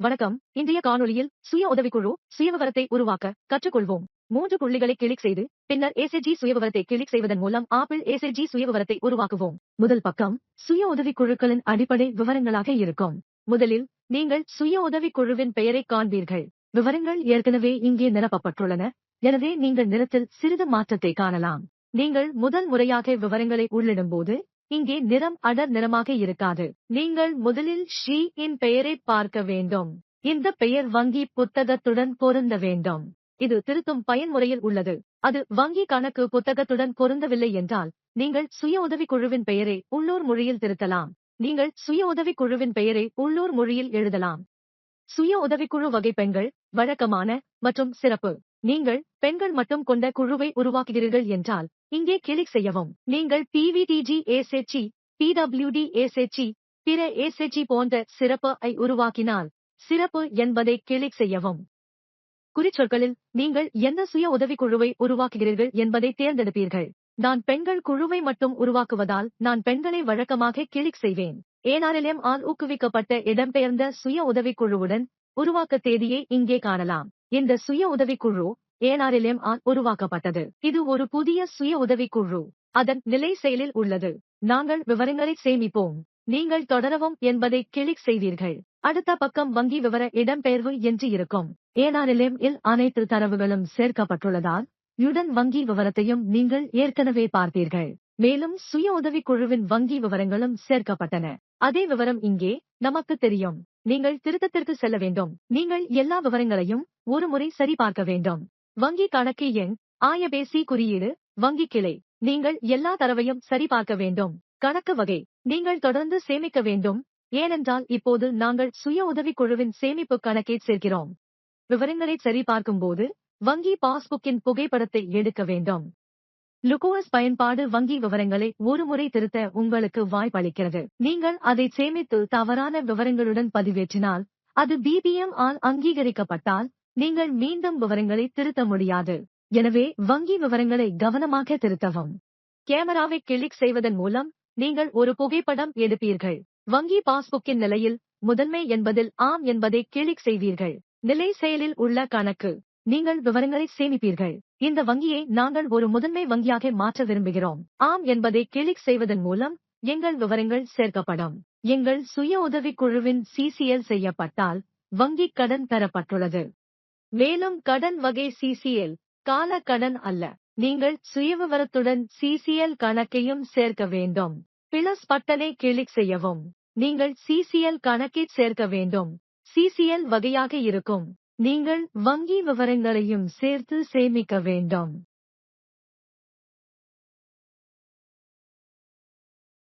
வணக்கம். இன்றைய காணொளியில் சுய உதவிக்குழு சுயவிவரத்தை உருவாக்க கற்றுக்கொள்வோம். மூன்று புள்ளிகளை கிளிக் செய்து பின்னர் ஏசிஜி சுயவிவரத்தை கிளிக் செய்வதன் மூலம் ஆப்பிள் ஏசிஜி சுயவிவரத்தை உருவாக்குவோம். முதல் பக்கம் சுய உதவிக்குழுக்களின் அடிப்படை விவரங்களாக இருக்கும். முதலில் நீங்கள் சுய உதவிக்குழுவின் பெயரை காண்பீர்கள். விவரங்கள் ஏற்கனவே இங்கே நிரப்பப்பட்டுள்ளன. எனவே நீங்கள் நிறத்தில் சிறிது மாற்றத்தை காணலாம். நீங்கள் முதல் முறையாக விவரங்களை உள்ளிடும்போது இங்கே நிறம் அடர் நிறமாக இருக்காது. நீங்கள் முதலில் ஷீ இன் பெயரை பார்க்க வேண்டும். இந்த பெயர் வங்கி புத்தகத்துடன் பொருந்த வேண்டும். இது திருத்தும் பயன்முறையில் உள்ளது. அது வங்கி கணக்கு புத்தகத்துடன் பொருந்தவில்லை என்றால் நீங்கள் சுய உதவிக்குழுவின் பெயரை உள்ளூர் மொழியில் திருத்தலாம். நீங்கள் சுய உதவிக்குழுவின் பெயரை உள்ளூர் மொழியில் எழுதலாம். சுய உதவிக்குழு வகை பெண்கள் வழக்கமான மற்றும் சிறப்பு. நீங்கள் பெண்கள் மட்டும் கொண்ட குழுவை உருவாக்குகிறீர்கள் என்றால் இங்கே கிளிக் செய்யவும். நீங்கள் பிவிடிஜி ஏசெச்சி பிடபிள்யூடி ஏசெச்சி பிற ஏசெச்சி போன்ற சிறப்பு ஐ உருவாக்கினால் சிறப்பு என்பதை கிளிக் செய்யவும். குறிச்சொற்களில் நீங்கள் எந்த சுய உதவிக்குழுவை உருவாக்குகிறீர்கள் என்பதை தேர்ந்தெடுப்பீர்கள். நான் பெண்கள் குழுவை மட்டும் உருவாக்குவதால் நான் பெண்களை வழக்கமாக கிளிக் செய்வேன். ஏனாரிலம் ஆல் ஊக்குவிக்கப்பட்ட இடம்பெயர்ந்த சுய உதவிக்குழுவுடன் உருவாக்க தேதியை இங்கே காணலாம். இந்த சுய உதவிக்குழு ஏனாரிலம் ஆல் உருவாக்கப்பட்டது. இது ஒரு புதிய சுய உதவிக்குழு. அதன் நிலை செயலில் உள்ளது. நாங்கள் விவரங்களை சேமிப்போம். நீங்கள் தொடரவும் என்பதை கிளிக் செய்வீர்கள். அடுத்த பக்கம் வங்கி விவர இடம்பெயர்வு என்று இருக்கும். ஏனாரிலம் இல் அனைத்து தரவுகளும் சேர்க்கப்பட்டுள்ளதால் யுடன் வங்கி விவரத்தையும் நீங்கள் ஏற்கனவே பார்த்தீர்கள். மேலும் சுய உதவிக்குழுவின் வங்கி விவரங்களும் சேர்க்கப்பட்டன. அதே விவரம் இங்கே நமக்கு தெரியும். நீங்கள் திருத்தத்திற்கு செல்ல வேண்டும். நீங்கள் எல்லா விவரங்களையும் ஒரு முறை சரிபார்க்க வேண்டும். வங்கி கணக்கு எண் ஆயபேசி குறியீடு வங்கி கிளை. நீங்கள் எல்லா தரவையும் சரிபார்க்க வேண்டும். கணக்கு வகை. நீங்கள் தொடர்ந்து சேமிக்க வேண்டும். ஏனென்றால் இப்போது நாங்கள் சுய உதவிக்குழுவின் சேமிப்பு கணக்கை சேர்க்கிறோம். விவரங்களை சரி பார்க்கும்போது வங்கி பாஸ்புக்கின் புகைப்படத்தை எடுக்க வேண்டும். லுகோஸ் பயன்பாடு வங்கி விவரங்களை ஒருமுறை திருத்த உங்களுக்கு வாய்ப்பளிக்கிறது. நீங்கள் அதை சேமித்து தவறான விவரங்களுடன் பதிவேற்றினால் அது பிபிஎம் ஆல் அங்கீகரிக்கப்பட்டால் நீங்கள் மீண்டும் விவரங்களை திருத்த முடியாது. எனவே வங்கி விவரங்களை கவனமாக திருத்தவும். கேமராவை கிளிக் செய்வதன் மூலம் நீங்கள் ஒரு புகைப்படம் எடுப்பீர்கள். வங்கி பாஸ்புக்கின் நிலையில் முதன்மை என்பதில் ஆம் என்பதை கிளிக் செய்வீர்கள். நிலை செயலில் உள்ள கணக்கு. நீங்கள் விவரங்களை சேமிப்பீர்கள். இந்த வங்கியை நாங்கள் ஒரு முதன்மை வங்கியாக மாற்ற விரும்புகிறோம். ஆம் என்பதை கிளிக் செய்வதன் மூலம் எங்கள் விவரங்கள் சேர்க்கப்படும். எங்கள் சுய உதவிக்குழுவின் சிசிஎல் செய்யப்பட்டால் வங்கி கடன் பெறப்பட்டுள்ளது. மேலும் கடன் வகை சிசிஎல் கால கடன் அல்ல. நீங்கள் சுயவிவரத்துடன் சிசிஎல் கணக்கையும் சேர்க்க வேண்டும். பிளஸ் பட்டனை கிளிக் செய்யவும். நீங்கள் சிசிஎல் கணக்கை சேர்க்க வேண்டும். சிசிஎல் வகையாக இருக்கும். நீங்கள் வங்கி விவரங்களையும் சேர்த்து சேமிக்க வேண்டும்.